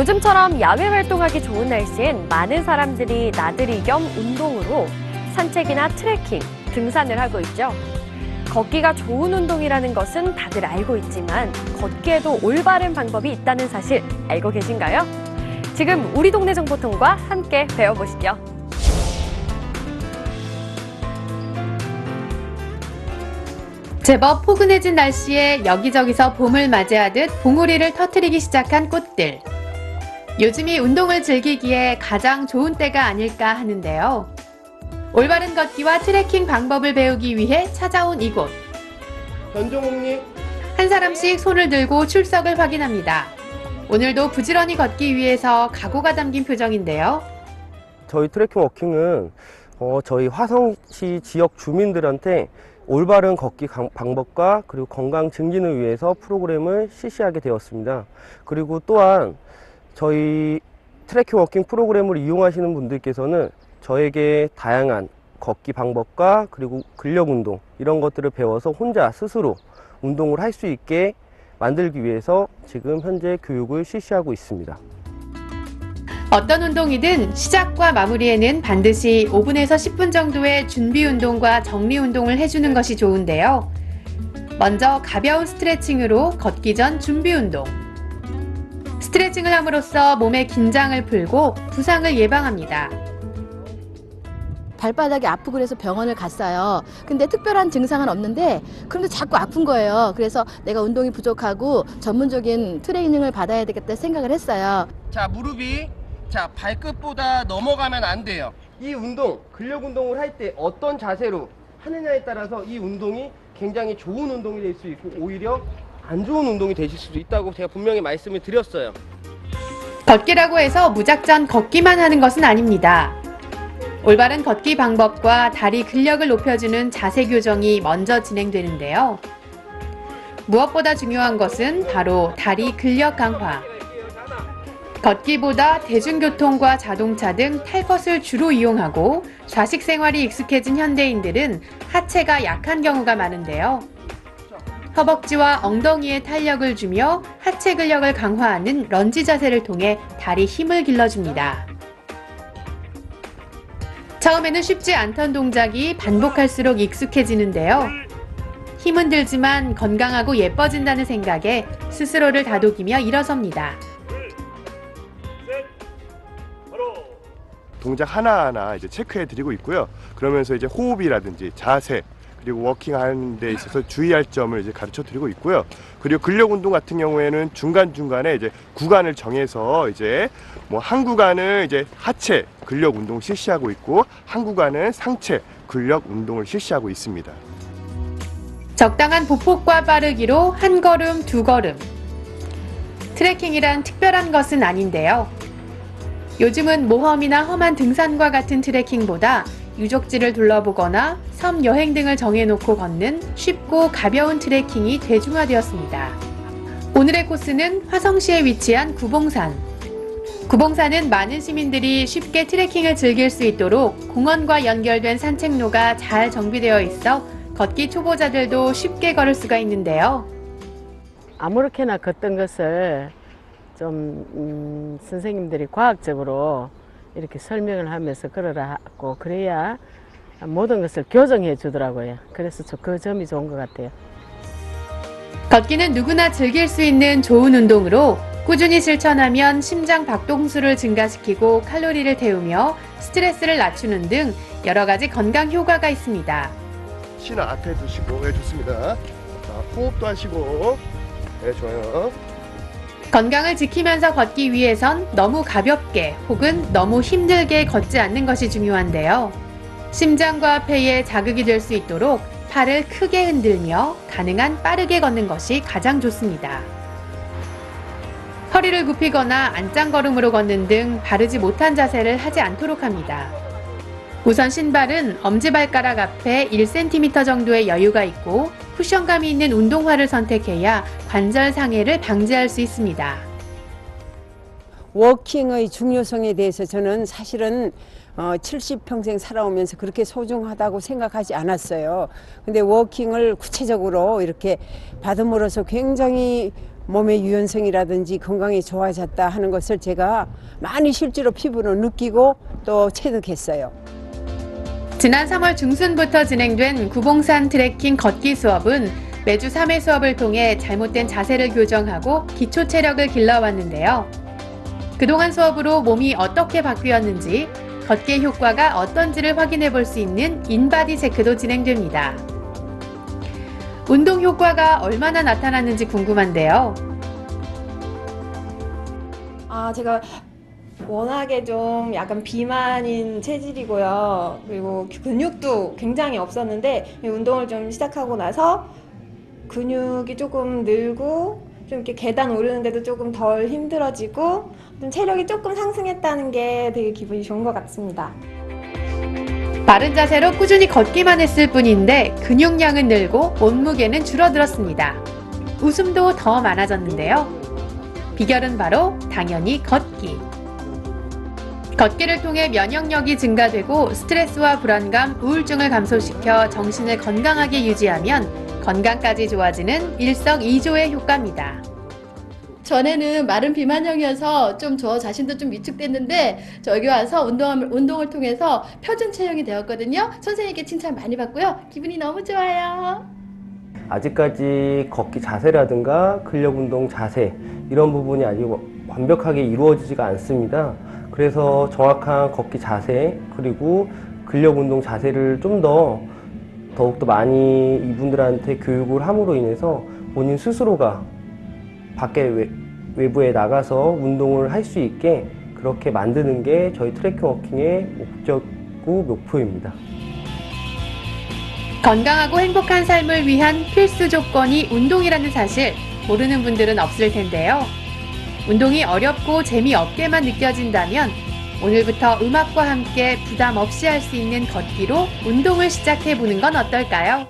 요즘처럼 야외 활동하기 좋은 날씨엔 많은 사람들이 나들이 겸 운동으로 산책이나 트레킹, 등산을 하고 있죠. 걷기가 좋은 운동이라는 것은 다들 알고 있지만 걷기에도 올바른 방법이 있다는 사실 알고 계신가요? 지금 우리 동네 정보통과 함께 배워보시죠. 제법 포근해진 날씨에 여기저기서 봄을 맞이하듯 봉우리를 터트리기 시작한 꽃들. 요즘이 운동을 즐기기에 가장 좋은 때가 아닐까 하는데요. 올바른 걷기와 트레킹 방법을 배우기 위해 찾아온 이곳. 변종욱님 한 사람씩 손을 들고 출석을 확인합니다. 오늘도 부지런히 걷기 위해서 각오가 담긴 표정인데요. 저희 트레킹 워킹은 어, 저희 화성시 지역 주민들한테 올바른 걷기 강- 방법과 그리고 건강 증진을 위해서 프로그램을 실시하게 되었습니다. 그리고 또한 저희 트레킹 워킹 프로그램을 이용하시는 분들께서는 저에게 다양한 걷기 방법과 그리고 근력 운동 이런 것들을 배워서 혼자 스스로 운동을 할 수 있게 만들기 위해서 지금 현재 교육을 실시하고 있습니다. 어떤 운동이든 시작과 마무리에는 반드시 5분에서 10분 정도의 준비 운동과 정리 운동을 해주는 것이 좋은데요. 먼저 가벼운 스트레칭으로 걷기 전 준비 운동. 스트레칭을 함으로써 몸의 긴장을 풀고 부상을 예방합니다. 발바닥이 아프고 그래서 병원을 갔어요. 근데 특별한 증상은 없는데 그런데 자꾸 아픈 거예요. 그래서 내가 운동이 부족하고 전문적인 트레이닝을 받아야 되겠다 생각을 했어요. 자 무릎이 자 발끝보다 넘어가면 안 돼요 이 운동 근력 운동을 할 때 어떤 자세로 하느냐에 따라서 이 운동이 굉장히 좋은 운동이 될 수 있고 오히려 안 좋은 운동이 되실 수도 있다고 제가 분명히 말씀을 드렸어요 걷기라고 해서 무작정 걷기만 하는 것은 아닙니다. 올바른 걷기 방법과 다리 근력을 높여주는 자세 교정이 먼저 진행되는데요. 무엇보다 중요한 것은 바로 다리 근력 강화. 걷기보다 대중교통과 자동차 등 탈 것을 주로 이용하고 좌식 생활이 익숙해진 현대인들은 하체가 약한 경우가 많은데요. 허벅지와 엉덩이에 탄력을 주며 하체 근력을 강화하는 런지 자세를 통해 다리 힘을 길러줍니다. 처음에는 쉽지 않던 동작이 반복할수록 익숙해지는데요. 힘은 들지만 건강하고 예뻐진다는 생각에 스스로를 다독이며 일어섭니다. 동작 하나하나 이제 체크해 드리고 있고요. 그러면서 이제 호흡이라든지 자세 그리고 워킹 하는 데 있어서 주의할 점을 이제 가르쳐 드리고 있고요. 그리고 근력 운동 같은 경우에는 중간중간에 이제 구간을 정해서 이제 뭐 한 구간은 이제 하체 근력 운동을 실시하고 있고 한 구간은 상체 근력 운동을 실시하고 있습니다. 적당한 보폭과 빠르기로 한 걸음, 두 걸음. 트레킹이란 특별한 것은 아닌데요. 요즘은 모험이나 험한 등산과 같은 트레킹보다 유적지를 둘러보거나 섬 여행 등을 정해놓고 걷는 쉽고 가벼운 트레킹이 대중화되었습니다. 오늘의 코스는 화성시에 위치한 구봉산. 구봉산은 많은 시민들이 쉽게 트레킹을 즐길 수 있도록 공원과 연결된 산책로가 잘 정비되어 있어 걷기 초보자들도 쉽게 걸을 수가 있는데요. 아무렇게나 걷던 것을 좀 음, 선생님들이 과학적으로 이렇게 설명을 하면서 걸어라고 그래야 모든 것을 교정해 주더라고요. 그래서 저그 점이 좋은 것 같아요. 걷기는 누구나 즐길 수 있는 좋은 운동으로 꾸준히 실천하면 심장 박동수를 증가시키고 칼로리를 태우며 스트레스를 낮추는 등 여러 가지 건강 효과가 있습니다. 신을 앞에 두시고 네 좋습니다. 자, 호흡도 하시고 네 좋아요. 건강을 지키면서 걷기 위해선 너무 가볍게 혹은 너무 힘들게 걷지 않는 것이 중요한데요. 심장과 폐에 자극이 될 수 있도록 팔을 크게 흔들며 가능한 빠르게 걷는 것이 가장 좋습니다. 허리를 굽히거나 안짱걸음으로 걷는 등 바르지 못한 자세를 하지 않도록 합니다. 우선 신발은 엄지발가락 앞에 1cm 정도의 여유가 있고 쿠션감이 있는 운동화를 선택해야 관절 상해를 방지할 수 있습니다. 워킹의 중요성에 대해서 저는 사실은 어, 70평생 살아오면서 그렇게 소중하다고 생각하지 않았어요. 근데 워킹을 구체적으로 이렇게 받음으로써 굉장히 몸의 유연성이라든지 건강이 좋아졌다 하는 것을 제가 많이 실제로 피부로 느끼고 또 체득했어요. 지난 3월 중순부터 진행된 구봉산 트레킹 걷기 수업은 매주 3회 수업을 통해 잘못된 자세를 교정하고 기초 체력을 길러왔는데요. 그동안 수업으로 몸이 어떻게 바뀌었는지, 걷기의 효과가 어떤지를 확인해 볼 수 있는 인바디 체크도 진행됩니다. 운동 효과가 얼마나 나타났는지 궁금한데요. 아, 제가 워낙에 좀 약간 비만인 체질이고요. 그리고 근육도 굉장히 없었는데 이 운동을 좀 시작하고 나서 근육이 조금 늘고 좀 이렇게 계단 오르는데도 조금 덜 힘들어지고 좀 체력이 조금 상승했다는 게 되게 기분이 좋은 것 같습니다. 바른 자세로 꾸준히 걷기만 했을 뿐인데 근육량은 늘고 몸무게는 줄어들었습니다. 웃음도 더 많아졌는데요. 비결은 바로 당연히 걷기. 걷기를 통해 면역력이 증가되고 스트레스와 불안감, 우울증을 감소시켜 정신을 건강하게 유지하면 건강까지 좋아지는 일석이조의 효과입니다. 전에는 마른 비만형이어서 좀 저 자신도 좀 위축됐는데 저 여기 와서 운동을, 운동을 통해서 표준 체형이 되었거든요. 선생님께 칭찬 많이 받고요. 기분이 너무 좋아요. 아직까지 걷기 자세라든가 근력 운동 자세 이런 부분이 아직 완벽하게 이루어지지가 않습니다. 그래서 정확한 걷기 자세 그리고 근력 운동 자세를 좀 더 더욱더 많이 이분들한테 교육을 함으로 인해서 본인 스스로가 밖에 외, 외부에 나가서 운동을 할 수 있게 그렇게 만드는 게 저희 트래킹 워킹의 목적이고 목표입니다. 건강하고 행복한 삶을 위한 필수 조건이 운동이라는 사실 모르는 분들은 없을 텐데요. 운동이 어렵고 재미없게만 느껴진다면 오늘부터 음악과 함께 부담 없이 할 수 있는 걷기로 운동을 시작해 보는 건 어떨까요?